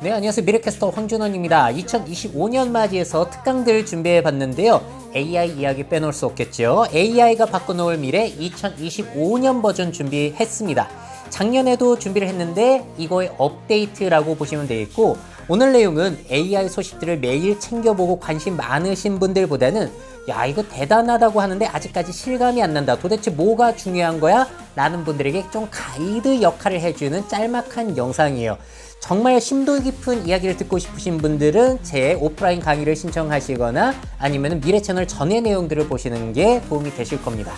네, 안녕하세요. 미래캐스터 황준원입니다. 2025년 맞이해서 특강들 준비해 봤는데요. AI 이야기 빼놓을 수 없겠죠. AI가 바꿔놓을 미래 2025년 버전 준비했습니다. 작년에도 준비를 했는데 이거의 업데이트라고 보시면 되겠고 오늘 내용은 AI 소식들을 매일 챙겨보고 관심 많으신 분들보다는 야 이거 대단하다고 하는데 아직까지 실감이 안 난다 도대체 뭐가 중요한 거야? 라는 분들에게 좀 가이드 역할을 해주는 짤막한 영상이에요 정말 심도 깊은 이야기를 듣고 싶으신 분들은 제 오프라인 강의를 신청하시거나 아니면 미래 채널 전의 내용들을 보시는 게 도움이 되실 겁니다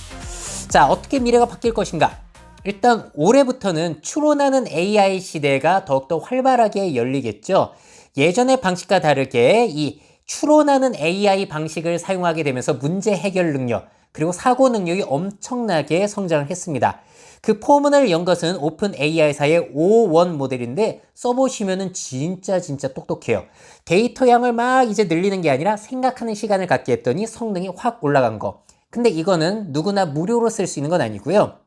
자 어떻게 미래가 바뀔 것인가 일단 올해부터는 추론하는 AI 시대가 더욱더 활발하게 열리겠죠. 예전의 방식과 다르게 이 추론하는 AI 방식을 사용하게 되면서 문제 해결 능력 그리고 사고 능력이 엄청나게 성장을 했습니다. 그 포문을 연 것은 오픈 AI사의 O1 모델인데 써보시면은 진짜 진짜 똑똑해요. 데이터 양을 막 이제 늘리는 게 아니라 생각하는 시간을 갖게 했더니 성능이 확 올라간 거. 근데 이거는 누구나 무료로 쓸 수 있는 건 아니고요.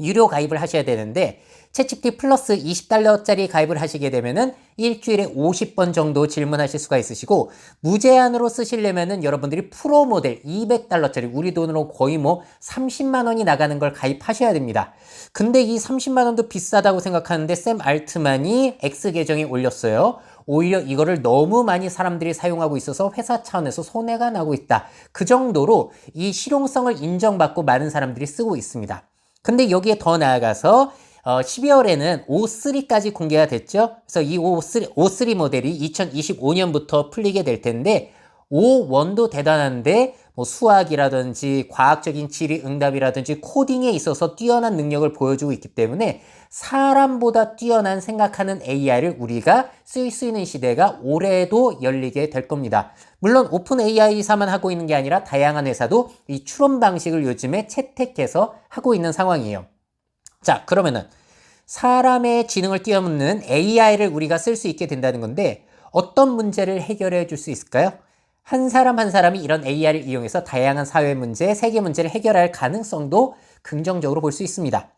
유료 가입을 하셔야 되는데 채찍T 플러스 20달러짜리 가입을 하시게 되면은 일주일에 50번 정도 질문하실 수가 있으시고 무제한으로 쓰시려면은 여러분들이 프로 모델 200달러짜리 우리 돈으로 거의 뭐 30만 원이 나가는 걸 가입하셔야 됩니다. 근데 이 30만 원도 비싸다고 생각하는데 샘 알트만이 X 계정에 올렸어요. 오히려 이거를 너무 많이 사람들이 사용하고 있어서 회사 차원에서 손해가 나고 있다. 그 정도로 이 실용성을 인정받고 많은 사람들이 쓰고 있습니다. 근데 여기에 더 나아가서 어, 12월에는 O3까지 공개가 됐죠. 그래서 이 O3, O3 모델이 2025년부터 풀리게 될 텐데 O1도 대단한데 뭐 수학이라든지 과학적인 질의 응답이라든지 코딩에 있어서 뛰어난 능력을 보여주고 있기 때문에 사람보다 뛰어난 생각하는 AI를 우리가 쓸 수 있는 시대가 올해도 열리게 될 겁니다. 물론 오픈 AI사만 하고 있는 게 아니라 다양한 회사도 이 추론 방식을 요즘에 채택해서 하고 있는 상황이에요. 자, 그러면은 사람의 지능을 뛰어넘는 AI를 우리가 쓸 수 있게 된다는 건데 어떤 문제를 해결해 줄 수 있을까요? 한 사람 한 사람이 이런 AI를 이용해서 다양한 사회 문제, 세계 문제를 해결할 가능성도 긍정적으로 볼 수 있습니다.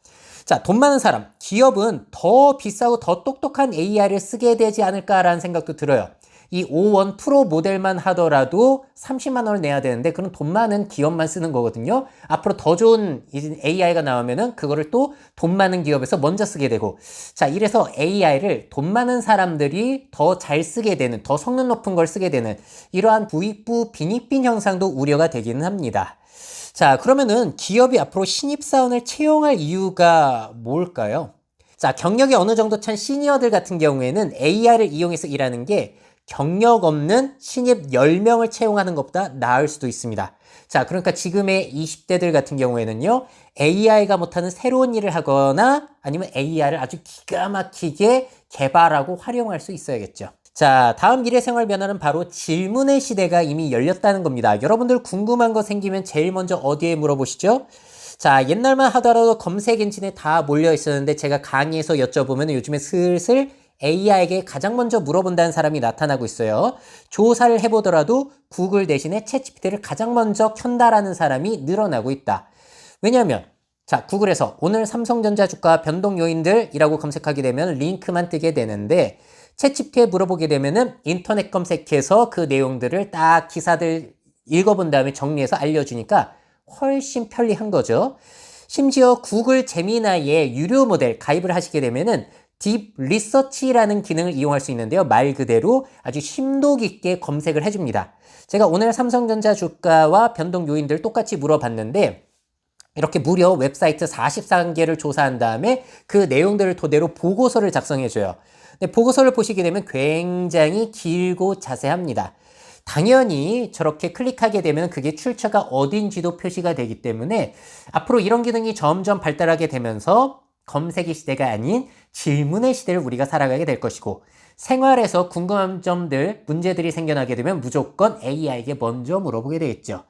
자, 돈 많은 사람, 기업은 더 비싸고 더 똑똑한 AI를 쓰게 되지 않을까라는 생각도 들어요. 이 O1 프로 모델만 하더라도 30만 원을 내야 되는데 그런 돈 많은 기업만 쓰는 거거든요. 앞으로 더 좋은 AI가 나오면은 그거를 또 돈 많은 기업에서 먼저 쓰게 되고 자, 이래서 AI를 돈 많은 사람들이 더 잘 쓰게 되는, 더 성능 높은 걸 쓰게 되는 이러한 부익부 빈익빈 현상도 우려가 되기는 합니다. 자, 그러면은 기업이 앞으로 신입사원을 채용할 이유가 뭘까요? 자, 경력이 어느 정도 찬 시니어들 같은 경우에는 AI를 이용해서 일하는 게 경력 없는 신입 10명을 채용하는 것보다 나을 수도 있습니다. 자, 그러니까 지금의 20대들 같은 경우에는요, AI가 못하는 새로운 일을 하거나 아니면 AI를 아주 기가 막히게 개발하고 활용할 수 있어야겠죠. 자, 다음 미래 생활 변화는 바로 질문의 시대가 이미 열렸다는 겁니다. 여러분들 궁금한 거 생기면 제일 먼저 어디에 물어보시죠? 자, 옛날만 하더라도 검색 엔진에 다 몰려 있었는데 제가 강의에서 여쭤보면 요즘에 슬슬 AI에게 가장 먼저 물어본다는 사람이 나타나고 있어요. 조사를 해보더라도 구글 대신에 챗GPT를 가장 먼저 켠다라는 사람이 늘어나고 있다. 왜냐하면 자, 구글에서 오늘 삼성전자 주가 변동 요인들이라고 검색하게 되면 링크만 뜨게 되는데 챗GPT에 물어보게 되면은 인터넷 검색해서 그 내용들을 딱 기사들 읽어본 다음에 정리해서 알려주니까 훨씬 편리한 거죠. 심지어 구글 제미나이의 유료 모델 가입을 하시게 되면은 딥 리서치라는 기능을 이용할 수 있는데요. 말 그대로 아주 심도 깊게 검색을 해줍니다. 제가 오늘 삼성전자 주가와 변동 요인들 똑같이 물어봤는데 이렇게 무려 웹사이트 43개를 조사한 다음에 그 내용들을 토대로 보고서를 작성해줘요. 근데 보고서를 보시게 되면 굉장히 길고 자세합니다. 당연히 저렇게 클릭하게 되면 그게 출처가 어딘지도 표시가 되기 때문에 앞으로 이런 기능이 점점 발달하게 되면서 검색의 시대가 아닌 질문의 시대를 우리가 살아가게 될 것이고 생활에서 궁금한 점들, 문제들이 생겨나게 되면 무조건 AI에게 먼저 물어보게 되겠죠.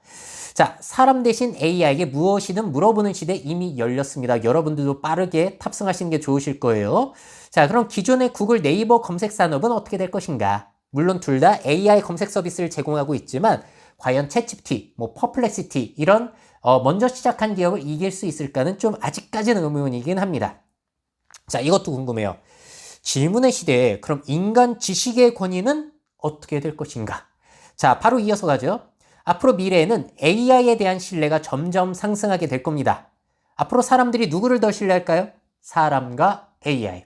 자, 사람 대신 AI에게 무엇이든 물어보는 시대 이미 열렸습니다. 여러분들도 빠르게 탑승하시는 게 좋으실 거예요. 자, 그럼 기존의 구글 네이버 검색 산업은 어떻게 될 것인가? 물론 둘 다 AI 검색 서비스를 제공하고 있지만 과연 챗GPT, 뭐 퍼플렉시티 이런 어, 먼저 시작한 기업을 이길 수 있을까는 좀 아직까지는 의문이긴 합니다. 자, 이것도 궁금해요. 질문의 시대에 그럼 인간 지식의 권위는 어떻게 될 것인가? 자, 바로 이어서 가죠. 앞으로 미래에는 AI에 대한 신뢰가 점점 상승하게 될 겁니다. 앞으로 사람들이 누구를 더 신뢰할까요? 사람과 AI.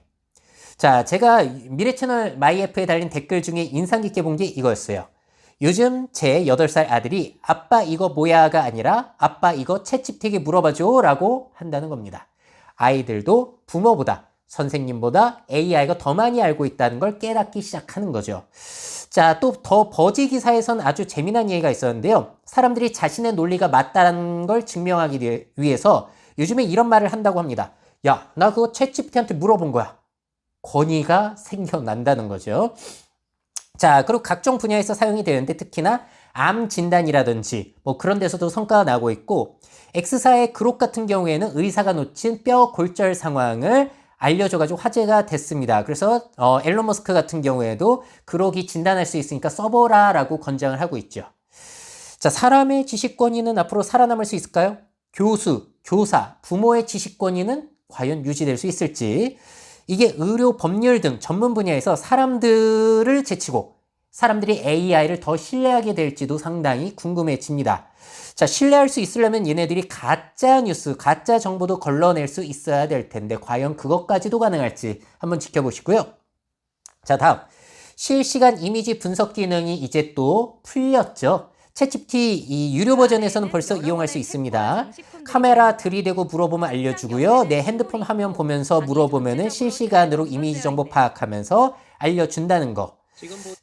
자, 제가 미래 채널 마이애프에 달린 댓글 중에 인상 깊게 본 게 이거였어요. 요즘 제 8살 아들이 아빠 이거 뭐야가 아니라 아빠 이거 채찍튀기 물어봐줘 라고 한다는 겁니다. 아이들도 부모보다 선생님보다 AI가 더 많이 알고 있다는 걸 깨닫기 시작하는 거죠. 자, 또 더 버지 기사에선 아주 재미난 얘기가 있었는데요. 사람들이 자신의 논리가 맞다는 걸 증명하기 위해서 요즘에 이런 말을 한다고 합니다. 야, 나 그거 챗GPT한테 물어본 거야. 권위가 생겨난다는 거죠. 자, 그리고 각종 분야에서 사용이 되는데 특히나 암 진단이라든지 뭐 그런 데서도 성과가 나고 있고 X사의 그룹 같은 경우에는 의사가 놓친 뼈 골절 상황을 알려줘가지고 화제가 됐습니다. 그래서 어, 앨런 머스크 같은 경우에도 그록이 진단할 수 있으니까 써보라라고 권장을 하고 있죠. 자, 사람의 지식 권위는 앞으로 살아남을 수 있을까요? 교수, 교사, 부모의 지식 권위는 과연 유지될 수 있을지 이게 의료, 법률 등 전문 분야에서 사람들을 제치고 사람들이 AI를 더 신뢰하게 될지도 상당히 궁금해집니다. 자, 신뢰할 수 있으려면 얘네들이 가짜 뉴스, 가짜 정보도 걸러낼 수 있어야 될 텐데 과연 그것까지도 가능할지 한번 지켜보시고요. 자, 다음. 실시간 이미지 분석 기능이 이제 또 풀렸죠. 채집T 이 유료 버전에서는 벌써 이용할 수 있습니다. 카메라 들이대고 물어보면 알려주고요. 내 핸드폰 화면 보면서 물어보면은 실시간으로 이미지 정보 파악하면서 알려준다는 거.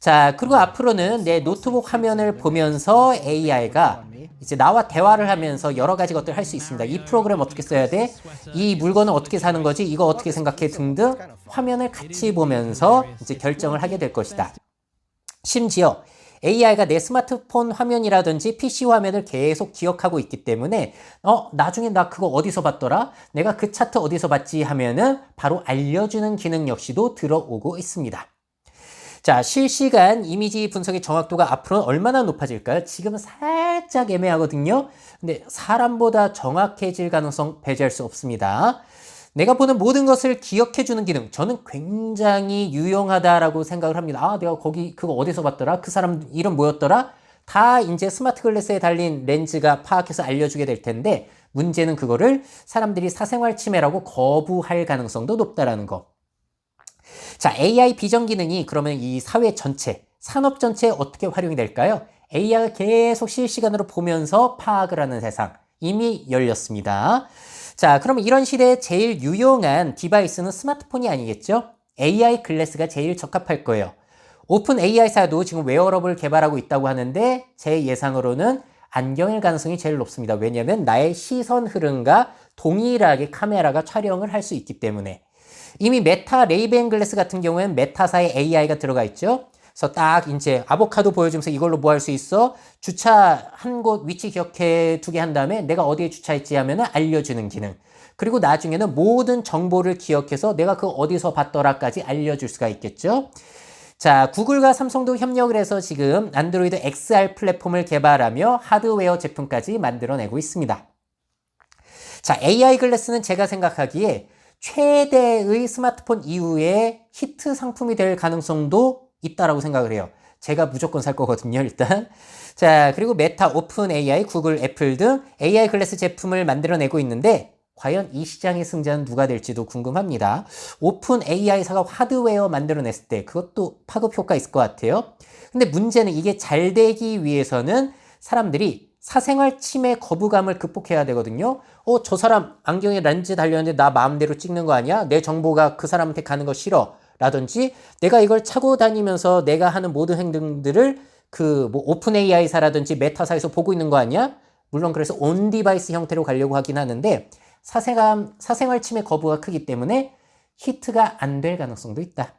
자, 그리고 앞으로는 내 노트북 화면을 보면서 AI가 이제 나와 대화를 하면서 여러 가지 것들 할수 있습니다. 이 프로그램 어떻게 써야 돼? 이 물건은 어떻게 사는 거지? 이거 어떻게 생각해? 등등 화면을 같이 보면서 이제 결정을 하게 될 것이다. 심지어 AI가 내 스마트폰 화면이라든지 PC 화면을 계속 기억하고 있기 때문에 어 나중에 나 그거 어디서 봤더라? 내가 그 차트 어디서 봤지 하면은 바로 알려주는 기능 역시도 들어오고 있습니다. 자, 실시간 이미지 분석의 정확도가 앞으로는 얼마나 높아질까요? 지금은 살짝 애매하거든요. 근데 사람보다 정확해질 가능성 배제할 수 없습니다. 내가 보는 모든 것을 기억해주는 기능, 저는 굉장히 유용하다라고 생각을 합니다. 아, 내가 거기 그거 어디서 봤더라? 그 사람 이름 뭐였더라? 다 이제 스마트 글래스에 달린 렌즈가 파악해서 알려주게 될 텐데 문제는 그거를 사람들이 사생활 침해라고 거부할 가능성도 높다라는 거. 자, AI 비전 기능이 그러면 이 사회 전체, 산업 전체에 어떻게 활용이 될까요? AI가 계속 실시간으로 보면서 파악을 하는 세상 이미 열렸습니다. 자, 그럼 이런 시대에 제일 유용한 디바이스는 스마트폰이 아니겠죠? AI 글래스가 제일 적합할 거예요. 오픈 AI사도 지금 웨어러블 개발하고 있다고 하는데 제 예상으로는 안경일 가능성이 제일 높습니다. 왜냐하면 나의 시선 흐름과 동일하게 카메라가 촬영을 할 수 있기 때문에 이미 메타 레이벤 글래스 같은 경우에는 메타사의 AI가 들어가 있죠. 그래서 딱 이제 아보카도 보여주면서 이걸로 뭐 할 수 있어? 주차 한 곳 위치 기억해 두게 한 다음에 내가 어디에 주차했지 하면은 알려주는 기능. 그리고 나중에는 모든 정보를 기억해서 내가 그 어디서 봤더라까지 알려줄 수가 있겠죠. 자, 구글과 삼성도 협력을 해서 지금 안드로이드 XR 플랫폼을 개발하며 하드웨어 제품까지 만들어내고 있습니다. 자, AI 글래스는 제가 생각하기에 최대의 스마트폰 이후에 히트 상품이 될 가능성도 있다라고 생각을 해요. 제가 무조건 살 거거든요, 일단. 자, 그리고 메타, 오픈 AI, 구글, 애플 등 AI 글래스 제품을 만들어내고 있는데 과연 이 시장의 승자는 누가 될지도 궁금합니다. 오픈 AI사가 하드웨어 만들어냈을 때 그것도 파급 효과 있을 것 같아요. 근데 문제는 이게 잘 되기 위해서는 사람들이 사생활 침해 거부감을 극복해야 되거든요. 어, 저 사람 안경에 렌즈 달렸는데 나 마음대로 찍는 거 아니야? 내 정보가 그 사람한테 가는 거 싫어. 라든지 내가 이걸 차고 다니면서 내가 하는 모든 행동들을 그 뭐 오픈 AI사라든지 메타사에서 보고 있는 거 아니야? 물론 그래서 온 디바이스 형태로 가려고 하긴 하는데 사생활, 사생활 침해 거부가 크기 때문에 히트가 안 될 가능성도 있다.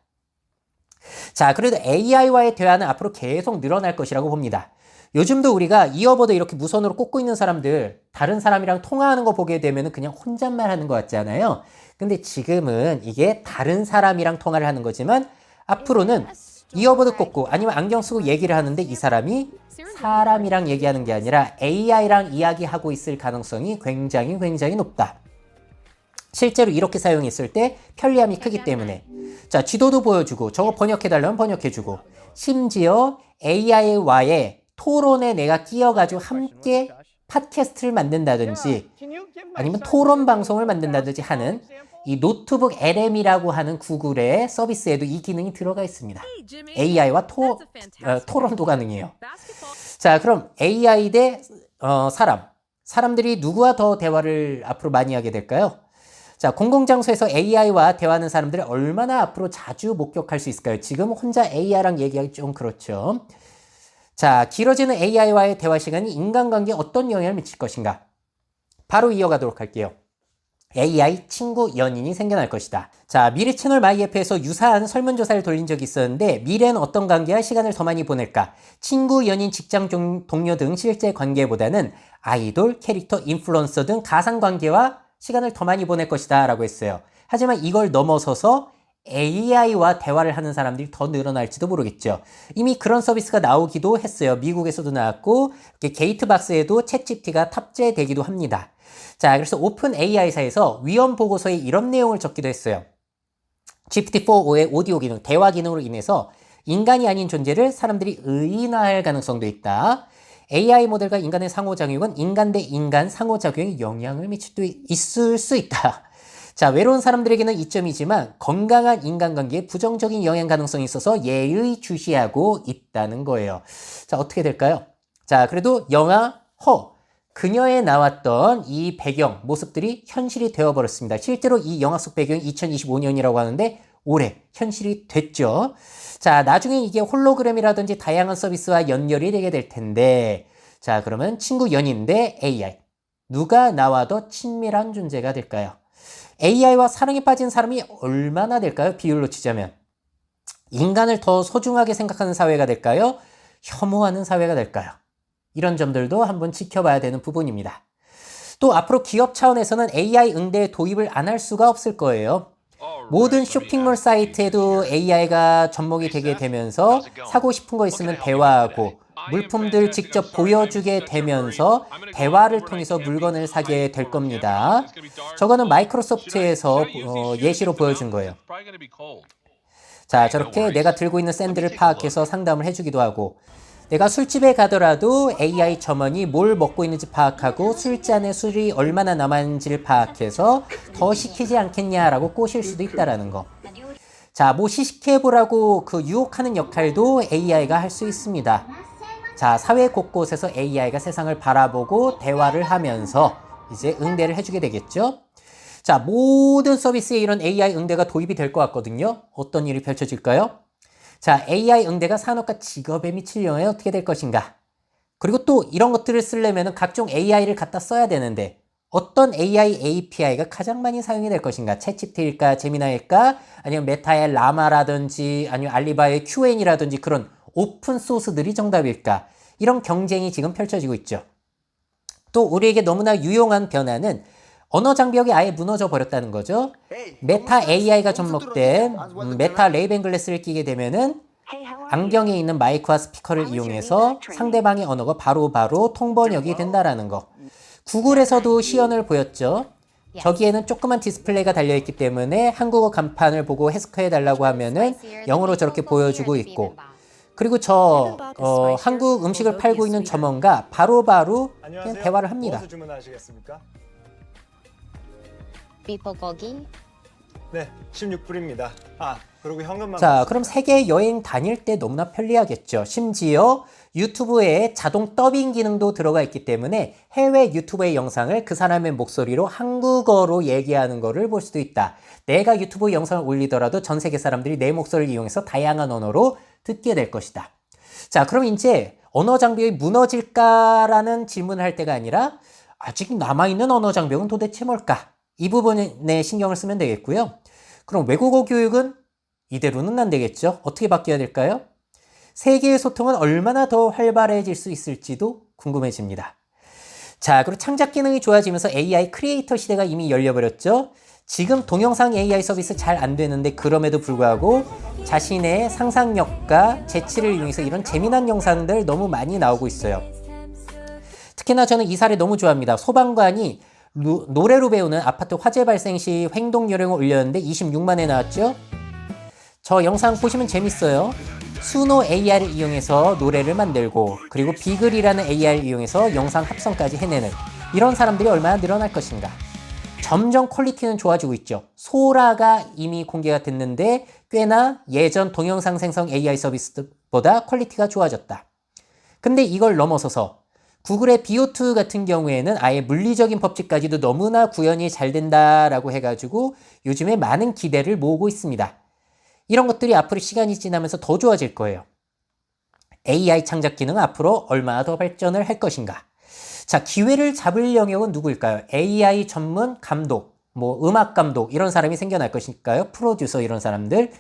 자, 그래도 AI와의 대화는 앞으로 계속 늘어날 것이라고 봅니다. 요즘도 우리가 이어버드 이렇게 무선으로 꽂고 있는 사람들 다른 사람이랑 통화하는 거 보게 되면 그냥 혼잣말 하는 것 같잖아요. 근데 지금은 이게 다른 사람이랑 통화를 하는 거지만 앞으로는 이어버드 꽂고 아니면 안경 쓰고 얘기를 하는데 이 사람이 사람이랑 얘기하는 게 아니라 AI랑 이야기하고 있을 가능성이 굉장히 굉장히 높다. 실제로 이렇게 사용했을 때 편리함이 크기 때문에 자 지도도 보여주고 저거 번역해달라면 번역해주고 심지어 AI와의 토론에 내가 끼어가지고 함께 팟캐스트를 만든다든지 아니면 토론 방송을 만든다든지 하는 이 노트북 LM이라고 하는 구글의 서비스에도 이 기능이 들어가 있습니다. AI와 토, 어, 토론도 가능해요. 자, 그럼 AI 대 어, 사람. 사람들이 누구와 더 대화를 앞으로 많이 하게 될까요? 자, 공공장소에서 AI와 대화하는 사람들을 얼마나 앞으로 자주 목격할 수 있을까요? 지금 혼자 AI랑 얘기하기 좀 그렇죠. 자, 길어지는 AI와의 대화 시간이 인간관계에 어떤 영향을 미칠 것인가? 바로 이어가도록 할게요. AI 친구 연인이 생겨날 것이다. 자, 미래 채널 마이애프에서 유사한 설문조사를 돌린 적이 있었는데 미래는 어떤 관계와 시간을 더 많이 보낼까? 친구, 연인, 직장 종- 동료 등 실제 관계보다는 아이돌, 캐릭터, 인플루언서 등 가상 관계와 시간을 더 많이 보낼 것이다 라고 했어요. 하지만 이걸 넘어서서 AI와 대화를 하는 사람들이 더 늘어날지도 모르겠죠. 이미 그런 서비스가 나오기도 했어요. 미국에서도 나왔고 게이트박스에도 챗GPT가 탑재되기도 합니다. 자, 그래서 오픈 AI사에서 위험 보고서에 이런 내용을 적기도 했어요. GPT-4의 오디오 기능, 대화 기능으로 인해서 인간이 아닌 존재를 사람들이 의인화할 가능성도 있다. AI 모델과 인간의 상호작용은 인간 대 인간 상호작용에 영향을 미칠 수 있을 수 있다. 자, 외로운 사람들에게는 이점이지만 건강한 인간관계에 부정적인 영향 가능성이 있어서 예의 주시하고 있다는 거예요. 자, 어떻게 될까요? 자, 그래도 영화 허 그녀에 나왔던 이 배경 모습들이 현실이 되어버렸습니다. 실제로 이 영화 속 배경이 2025년이라고 하는데 올해 현실이 됐죠. 자, 나중에 이게 홀로그램이라든지 다양한 서비스와 연결이 되게 될 텐데, 자, 그러면 친구 연인 대 AI. 누가 나와 더 친밀한 존재가 될까요? AI와 사랑에 빠진 사람이 얼마나 될까요? 비율로 치자면. 인간을 더 소중하게 생각하는 사회가 될까요? 혐오하는 사회가 될까요? 이런 점들도 한번 지켜봐야 되는 부분입니다. 또 앞으로 기업 차원에서는 AI 응대 도입을 안 할 수가 없을 거예요. 모든 쇼핑몰 사이트에도 AI가 접목이 되게 되면서 사고 싶은 거 있으면 대화하고 물품들 직접 보여주게 되면서 대화를 통해서 물건을 사게 될 겁니다. 저거는 마이크로소프트에서 어, 예시로 보여준 거예요. 자, 저렇게 내가 들고 있는 샌드를 파악해서 상담을 해주기도 하고 내가 술집에 가더라도 AI 점원이 뭘 먹고 있는지 파악하고 술잔에 술이 얼마나 남았는지를 파악해서 더 시키지 않겠냐라고 꼬실 수도 있다라는 거. 자, 뭐 시식해보라고 그 유혹하는 역할도 AI가 할 수 있습니다. 자, 사회 곳곳에서 AI가 세상을 바라보고 대화를 하면서 이제 응대를 해주게 되겠죠. 자, 모든 서비스에 이런 AI 응대가 도입이 될 것 같거든요. 어떤 일이 펼쳐질까요? 자, AI 응대가 산업과 직업에 미칠 영향이 어떻게 될 것인가? 그리고 또 이런 것들을 쓰려면 각종 AI를 갖다 써야 되는데 어떤 AI API가 가장 많이 사용이 될 것인가? 챗GPT일까? 제미나일까? 아니면 메타의 라마라든지 아니면 알리바의 QN이라든지 그런 오픈 소스들이 정답일까? 이런 경쟁이 지금 펼쳐지고 있죠. 또 우리에게 너무나 유용한 변화는 언어 장벽이 아예 무너져 버렸다는 거죠. 메타 AI가 접목된 음, 메타 레이벤 글래스를 끼게 되면은 안경에 있는 마이크와 스피커를 이용해서 상대방의 언어가 바로바로 통번역이 된다라는 거. 구글에서도 시연을 보였죠. 저기에는 조그만 디스플레이가 달려있기 때문에 한국어 간판을 보고 해석해 달라고 하면은 영어로 저렇게 보여주고 있고 그리고 저 어, 한국 음식을 팔고 있는 점원과 바로바로 그냥 안녕하세요. 대화를 합니다. 비버거기 네, 16불입니다. 아, 그리고 현금만 자, 그럼 세계 여행 다닐 때 너무나 편리하겠죠. 심지어 유튜브에 자동 더빙 기능도 들어가 있기 때문에 해외 유튜브의 영상을 그 사람의 목소리로 한국어로 얘기하는 거를 볼 수도 있다. 내가 유튜브 영상을 올리더라도 전 세계 사람들이 내 목소리를 이용해서 다양한 언어로 듣게 될 것이다. 자, 그럼 이제 언어 장벽이 무너질까라는 질문을 할 때가 아니라 아직 남아있는 언어 장벽은 도대체 뭘까? 이 부분에 신경을 쓰면 되겠고요. 그럼 외국어 교육은 이대로는 안 되겠죠. 어떻게 바뀌어야 될까요? 세계의 소통은 얼마나 더 활발해질 수 있을지도 궁금해집니다. 자, 그리고 창작 기능이 좋아지면서 AI 크리에이터 시대가 이미 열려버렸죠. 지금 동영상 AI 서비스 잘 안 되는데 그럼에도 불구하고 자신의 상상력과 재치를 이용해서 이런 재미난 영상들 너무 많이 나오고 있어요. 특히나 저는 이 사례 너무 좋아합니다. 소방관이 루- 노래로 배우는 아파트 화재 발생 시 행동 요령을 올렸는데 26만에 나왔죠. 저 영상 보시면 재밌어요. 수노 AR을 이용해서 노래를 만들고 그리고 비글이라는 AR을 이용해서 영상 합성까지 해내는 이런 사람들이 얼마나 늘어날 것인가. 점점 퀄리티는 좋아지고 있죠. 소라가 이미 공개가 됐는데 꽤나 예전 동영상 생성 AI 서비스보다 퀄리티가 좋아졌다. 근데 이걸 넘어서서 구글의 BO2 같은 경우에는 아예 물리적인 법칙까지도 너무나 구현이 잘 된다라고 해가지고 요즘에 많은 기대를 모으고 있습니다. 이런 것들이 앞으로 시간이 지나면서 더 좋아질 거예요. AI 창작 기능 앞으로 얼마나 더 발전을 할 것인가. 자, 기회를 잡을 영역은 누구일까요? AI 전문 감독, 뭐 음악 감독 이런 사람이 생겨날 것일까요? 프로듀서 이런 사람들.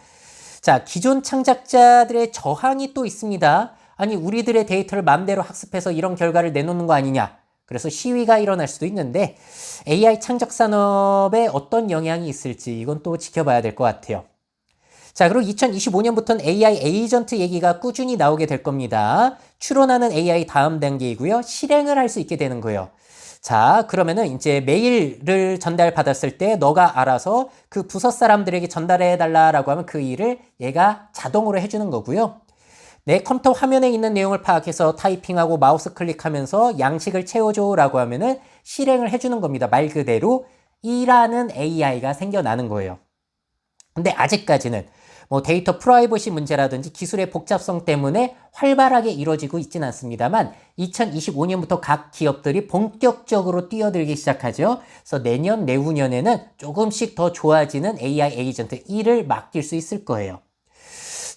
자, 기존 창작자들의 저항이 또 있습니다. 아니, 우리들의 데이터를 마음대로 학습해서 이런 결과를 내놓는 거 아니냐. 그래서 시위가 일어날 수도 있는데 AI 창작 산업에 어떤 영향이 있을지 이건 또 지켜봐야 될 것 같아요. 자, 그리고 2025년부터는 AI 에이전트 얘기가 꾸준히 나오게 될 겁니다. 추론하는 AI 다음 단계이고요. 실행을 할 수 있게 되는 거예요. 자, 그러면은 이제 메일을 전달받았을 때 너가 알아서 그 부서 사람들에게 전달해 달라라고 하면 그 일을 얘가 자동으로 해주는 거고요. 내 컴퓨터 화면에 있는 내용을 파악해서 타이핑하고 마우스 클릭하면서 양식을 채워줘 라고 하면은 실행을 해주는 겁니다. 말 그대로 일하는 AI가 생겨나는 거예요. 근데 아직까지는 뭐 데이터 프라이버시 문제라든지 기술의 복잡성 때문에 활발하게 이루어지고 있지는 않습니다만 2025년부터 각 기업들이 본격적으로 뛰어들기 시작하죠. 그래서 내년 내후년에는 조금씩 더 좋아지는 AI 에이전트 일을 맡길 수 있을 거예요.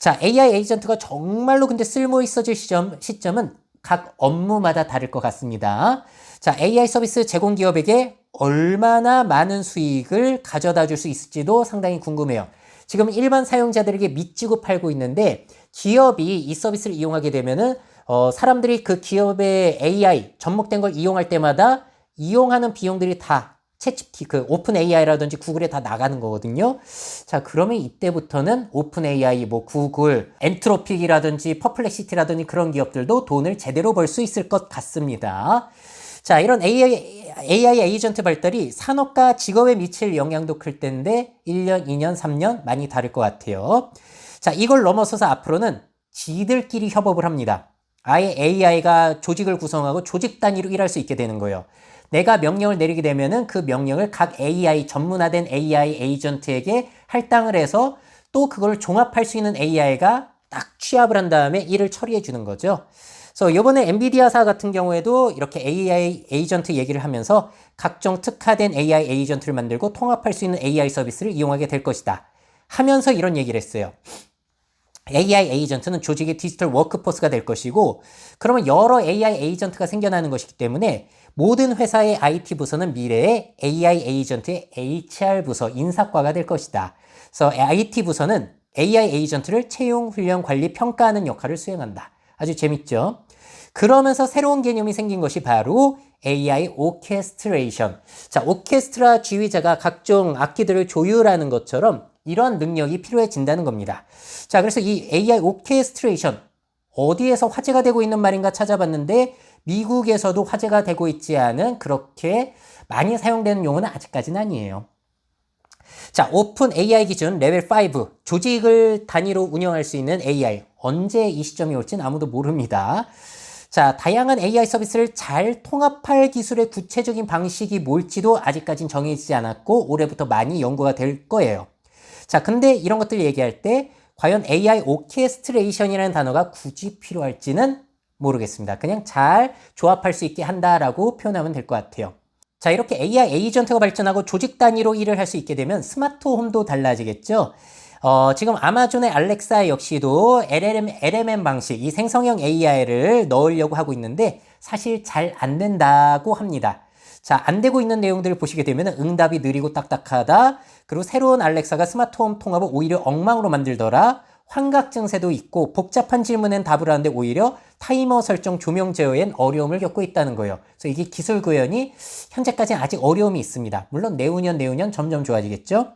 자, AI 에이전트가 정말로 근데 쓸모 있어질 시점, 시점은 각 업무마다 다를 것 같습니다. 자, AI 서비스 제공 기업에게 얼마나 많은 수익을 가져다 줄 수 있을지도 상당히 궁금해요. 지금 일반 사용자들에게 밑지고 팔고 있는데 기업이 이 서비스를 이용하게 되면은 어, 사람들이 그 기업의 AI 접목된 걸 이용할 때마다 이용하는 비용들이 다 채찍 그 오픈 AI라든지 구글에 다 나가는 거거든요. 자, 그러면 이때부터는 오픈 AI, 뭐 구글, 엔트로픽이라든지 퍼플렉시티라든지 그런 기업들도 돈을 제대로 벌 수 있을 것 같습니다. 자, 이런 AI, AI 에이전트 발달이 산업과 직업에 미칠 영향도 클 텐데 1년, 2년, 3년 많이 다를 것 같아요. 자, 이걸 넘어서서 앞으로는 지들끼리 협업을 합니다. 아예 AI가 조직을 구성하고 조직 단위로 일할 수 있게 되는 거예요. 내가 명령을 내리게 되면은 그 명령을 각 AI 전문화된 AI 에이전트에게 할당을 해서 또 그걸 종합할 수 있는 AI가 딱 취합을 한 다음에 일을 처리해 주는 거죠. 그래서 이번에 엔비디아사 같은 경우에도 이렇게 AI 에이전트 얘기를 하면서 각종 특화된 AI 에이전트를 만들고 통합할 수 있는 AI 서비스를 이용하게 될 것이다. 하면서 이런 얘기를 했어요. AI 에이전트는 조직의 디지털 워크포스가 될 것이고, 그러면 여러 AI 에이전트가 생겨나는 것이기 때문에 모든 회사의 IT 부서는 미래의 AI 에이전트의 HR 부서, 인사과가 될 것이다. 그래서 IT 부서는 AI 에이전트를 채용, 훈련, 관리, 평가하는 역할을 수행한다. 아주 재밌죠? 그러면서 새로운 개념이 생긴 것이 바로 AI 오케스트레이션. 자, 오케스트라 지휘자가 각종 악기들을 조율하는 것처럼 이런 능력이 필요해진다는 겁니다. 자, 그래서 이 AI 오케스트레이션 어디에서 화제가 되고 있는 말인가 찾아봤는데 미국에서도 화제가 되고 있지 않은 그렇게 많이 사용되는 용어는 아직까지는 아니에요. 자, 오픈 AI 기준 레벨 5 조직을 단위로 운영할 수 있는 AI 언제 이 시점이 올지는 아무도 모릅니다. 자, 다양한 AI 서비스를 잘 통합할 기술의 구체적인 방식이 뭘지도 아직까진 정해지지 않았고 올해부터 많이 연구가 될 거예요. 자, 근데 이런 것들 얘기할 때 과연 AI 오케스트레이션이라는 단어가 굳이 필요할지는 모르겠습니다. 그냥 잘 조합할 수 있게 한다라고 표현하면 될 것 같아요. 자, 이렇게 AI 에이전트가 발전하고 조직 단위로 일을 할 수 있게 되면 스마트 홈도 달라지겠죠. 어, 지금 아마존의 알렉사 역시도 LLM, LMM 방식, 이 생성형 AI를 넣으려고 하고 있는데 사실 잘 안 된다고 합니다. 자, 안 되고 있는 내용들을 보시게 되면 응답이 느리고 딱딱하다. 그리고 새로운 알렉사가 스마트홈 통합을 오히려 엉망으로 만들더라. 환각 증세도 있고 복잡한 질문엔 답을 하는데 오히려 타이머 설정 조명 제어엔 어려움을 겪고 있다는 거예요. 그래서 이게 기술 구현이 현재까지는 아직 어려움이 있습니다. 물론 내후년 내후년 점점 좋아지겠죠.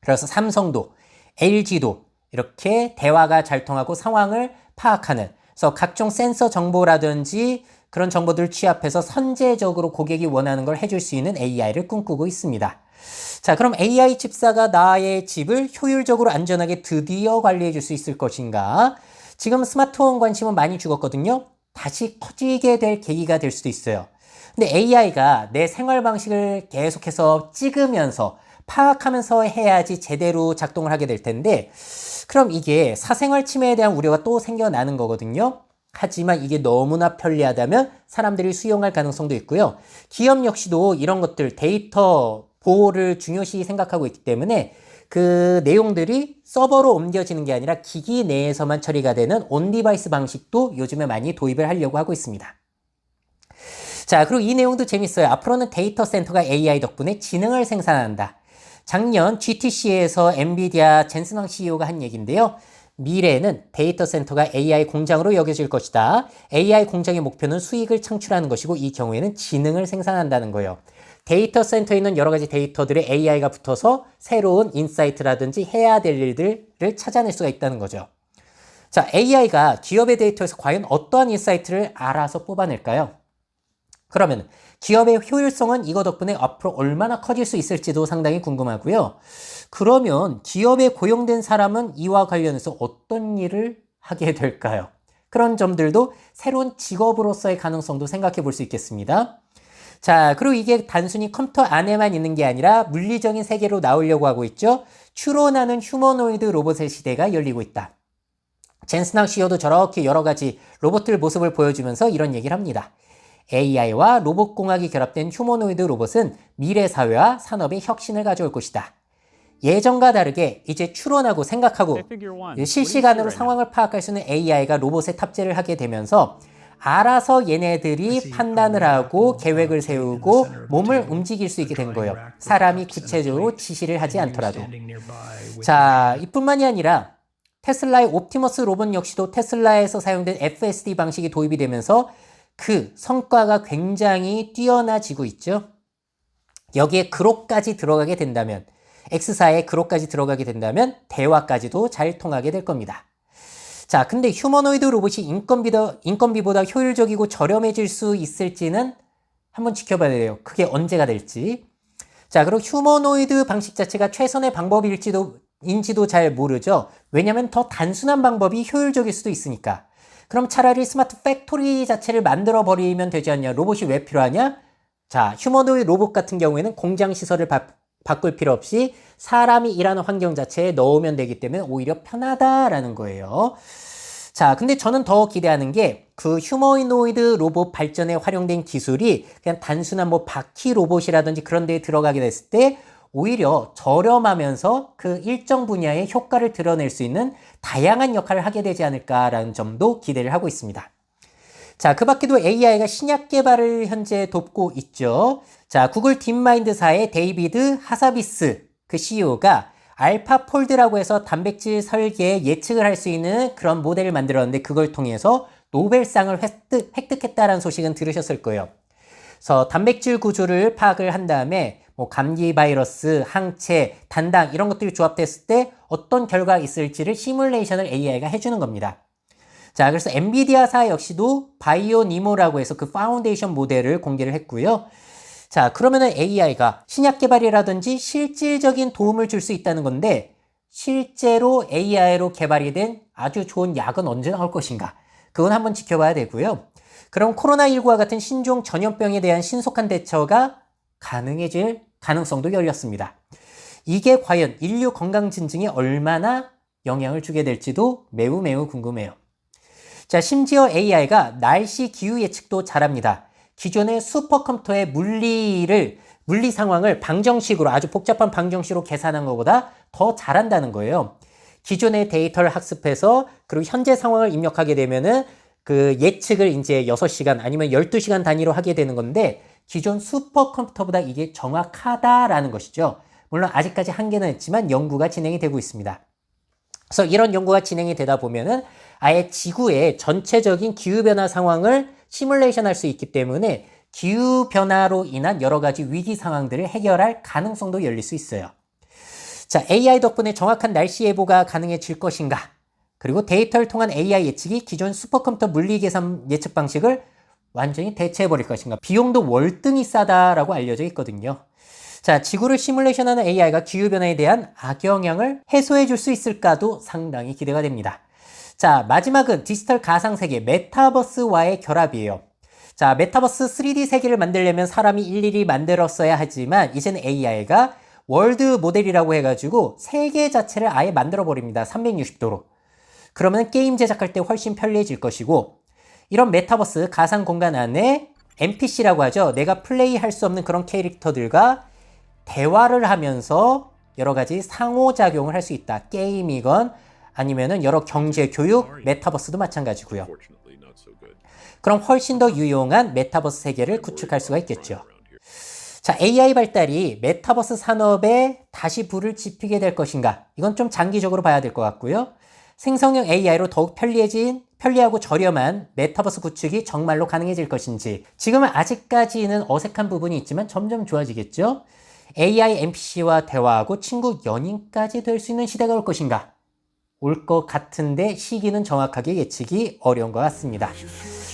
그래서 삼성도 LG도 이렇게 대화가 잘 통하고 상황을 파악하는 그래서 각종 센서 정보라든지 그런 정보들을 취합해서 선제적으로 고객이 원하는 걸 해줄 수 있는 AI를 꿈꾸고 있습니다. 자, 그럼 AI 집사가 나의 집을 효율적으로 안전하게 드디어 관리해 줄 수 있을 것인가? 지금 스마트홈 관심은 많이 죽었거든요. 다시 커지게 될 계기가 될 수도 있어요. 근데 AI가 내 생활 방식을 계속해서 찍으면서 파악하면서 해야지 제대로 작동을 하게 될 텐데, 그럼 이게 사생활 침해에 대한 우려가 또 생겨나는 거거든요. 하지만 이게 너무나 편리하다면 사람들이 수용할 가능성도 있고요. 기업 역시도 이런 것들 데이터 보호를 중요시 생각하고 있기 때문에 그 내용들이 서버로 옮겨지는 게 아니라 기기 내에서만 처리가 되는 온 디바이스 방식도 요즘에 많이 도입을 하려고 하고 있습니다. 자, 그리고 이 내용도 재밌어요. 앞으로는 데이터 센터가 AI 덕분에 지능을 생산한다. 작년 GTC에서 엔비디아 젠슨왕 CEO가 한 얘기인데요. 미래에는 데이터 센터가 AI 공장으로 여겨질 것이다. AI 공장의 목표는 수익을 창출하는 것이고 이 경우에는 지능을 생산한다는 거예요. 데이터 센터에 있는 여러 가지 데이터들에 AI가 붙어서 새로운 인사이트라든지 해야 될 일들을 찾아낼 수가 있다는 거죠. 자, AI가 기업의 데이터에서 과연 어떠한 인사이트를 알아서 뽑아낼까요? 그러면 기업의 효율성은 이거 덕분에 앞으로 얼마나 커질 수 있을지도 상당히 궁금하고요. 그러면 기업에 고용된 사람은 이와 관련해서 어떤 일을 하게 될까요? 그런 점들도 새로운 직업으로서의 가능성도 생각해 볼 수 있겠습니다. 자, 그리고 이게 단순히 컴퓨터 안에만 있는 게 아니라 물리적인 세계로 나오려고 하고 있죠. 추론하는 휴머노이드 로봇의 시대가 열리고 있다. 젠스낭 CEO도 저렇게 여러 가지 로봇들 모습을 보여주면서 이런 얘기를 합니다. AI와 로봇공학이 결합된 휴머노이드 로봇은 미래 사회와 산업의 혁신을 가져올 것이다. 예전과 다르게 이제 추론하고 생각하고 실시간으로 상황을 파악할 수 있는 AI가 로봇에 탑재를 하게 되면서 알아서 얘네들이 판단을 하고 계획을 세우고 몸을 움직일 수 있게 된 거예요. 사람이 구체적으로 지시를 하지 않더라도. 자, 이뿐만이 아니라 테슬라의 옵티머스 로봇 역시도 테슬라에서 사용된 FSD 방식이 도입이 되면서 그 성과가 굉장히 뛰어나지고 있죠. 여기에 그룹까지 들어가게 된다면 X사의 그룹까지 들어가게 된다면 대화까지도 잘 통하게 될 겁니다. 자, 근데 휴머노이드 로봇이 인건비더, 인건비보다 효율적이고 저렴해질 수 있을지는 한번 지켜봐야 돼요. 그게 언제가 될지. 자, 그리고 휴머노이드 방식 자체가 최선의 방법일지도, 인지도 잘 모르죠. 왜냐면 더 단순한 방법이 효율적일 수도 있으니까. 그럼 차라리 스마트 팩토리 자체를 만들어 버리면 되지 않냐? 로봇이 왜 필요하냐? 자, 휴머노이드 로봇 같은 경우에는 공장 시설을 바, 바꿀 필요 없이 사람이 일하는 환경 자체에 넣으면 되기 때문에 오히려 편하다라는 거예요. 자, 근데 저는 더 기대하는 게 그 휴머노이드 로봇 발전에 활용된 기술이 그냥 단순한 뭐 바퀴 로봇이라든지 그런 데에 들어가게 됐을 때 오히려 저렴하면서 그 일정 분야의 효과를 드러낼 수 있는 다양한 역할을 하게 되지 않을까라는 점도 기대를 하고 있습니다. 자, 그 밖에도 AI가 신약 개발을 현재 돕고 있죠. 자, 구글 딥마인드사의 데이비드 하사비스 그 CEO가 알파 폴드라고 해서 단백질 설계에 예측을 할 수 있는 그런 모델을 만들었는데 그걸 통해서 노벨상을 획득, 획득했다라는 소식은 들으셨을 거예요. 그래서 단백질 구조를 파악을 한 다음에 뭐 감기 바이러스, 항체, 단당 이런 것들이 조합됐을 때 어떤 결과가 있을지를 시뮬레이션을 AI가 해주는 겁니다. 자, 그래서 엔비디아사 역시도 바이오니모라고 해서 그 파운데이션 모델을 공개를 했고요. 자, 그러면은 AI가 신약 개발이라든지 실질적인 도움을 줄 수 있다는 건데, 실제로 AI로 개발이 된 아주 좋은 약은 언제 나올 것인가? 그건 한번 지켜봐야 되고요. 그럼 코로나19와 같은 신종 전염병에 대한 신속한 대처가 가능해질 가능성도 열렸습니다. 이게 과연 인류 건강 증진에 얼마나 영향을 주게 될지도 매우 매우 궁금해요. 자, 심지어 AI가 날씨 기후 예측도 잘합니다. 기존의 슈퍼컴퓨터의 물리를 물리 상황을 방정식으로 아주 복잡한 방정식으로 계산한 것보다 더 잘한다는 거예요. 기존의 데이터를 학습해서 그리고 현재 상황을 입력하게 되면은 그 예측을 이제 6시간 아니면 12시간 단위로 하게 되는 건데 기존 슈퍼컴퓨터보다 이게 정확하다라는 것이죠. 물론 아직까지 한계는 있지만 연구가 진행이 되고 있습니다. 그래서 이런 연구가 진행이 되다 보면은 아예 지구의 전체적인 기후변화 상황을 시뮬레이션 할 수 있기 때문에 기후변화로 인한 여러 가지 위기 상황들을 해결할 가능성도 열릴 수 있어요. 자, AI 덕분에 정확한 날씨 예보가 가능해질 것인가? 그리고 데이터를 통한 AI 예측이 기존 슈퍼컴퓨터 물리 계산 예측 방식을 완전히 대체해버릴 것인가? 비용도 월등히 싸다라고 알려져 있거든요. 자, 지구를 시뮬레이션하는 AI가 기후변화에 대한 악영향을 해소해 줄 수 있을까도 상당히 기대가 됩니다. 자, 마지막은 디지털 가상세계 메타버스와의 결합이에요. 자, 메타버스 3D 세계를 만들려면 사람이 일일이 만들었어야 하지만 이제는 AI가 월드 모델이라고 해가지고 세계 자체를 아예 만들어버립니다. 360도로. 그러면 게임 제작할 때 훨씬 편리해질 것이고 이런 메타버스 가상 공간 안에 NPC라고 하죠. 내가 플레이할 수 없는 그런 캐릭터들과 대화를 하면서 여러 가지 상호작용을 할 수 있다. 게임이건 아니면은 여러 경제, 교육, 메타버스도 마찬가지고요. 그럼 훨씬 더 유용한 메타버스 세계를 구축할 수가 있겠죠. 자, AI 발달이 메타버스 산업에 다시 불을 지피게 될 것인가? 이건 좀 장기적으로 봐야 될 것 같고요. 생성형 AI로 더욱 편리해진, 편리하고 저렴한 메타버스 구축이 정말로 가능해질 것인지, 지금은 아직까지는 어색한 부분이 있지만 점점 좋아지겠죠? AI NPC와 대화하고 친구 연인까지 될 수 있는 시대가 올 것인가? 올 것 같은데 시기는 정확하게 예측이 어려운 것 같습니다.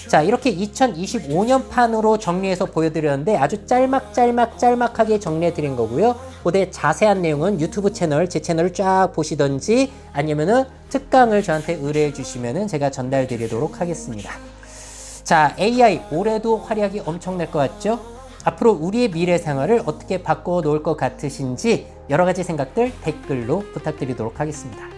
자, 이렇게 2025년 판으로 정리해서 보여드렸는데 아주 짤막짤막 짤막하게 정리해드린 거고요. 그대 자세한 내용은 유튜브 채널, 제 채널을 쫙 보시던지 아니면은 특강을 저한테 의뢰해 주시면은 제가 전달드리도록 하겠습니다. 자, AI 올해도 활약이 엄청날 것 같죠? 앞으로 우리의 미래 생활을 어떻게 바꿔 놓을 것 같으신지 여러 가지 생각들 댓글로 부탁드리도록 하겠습니다.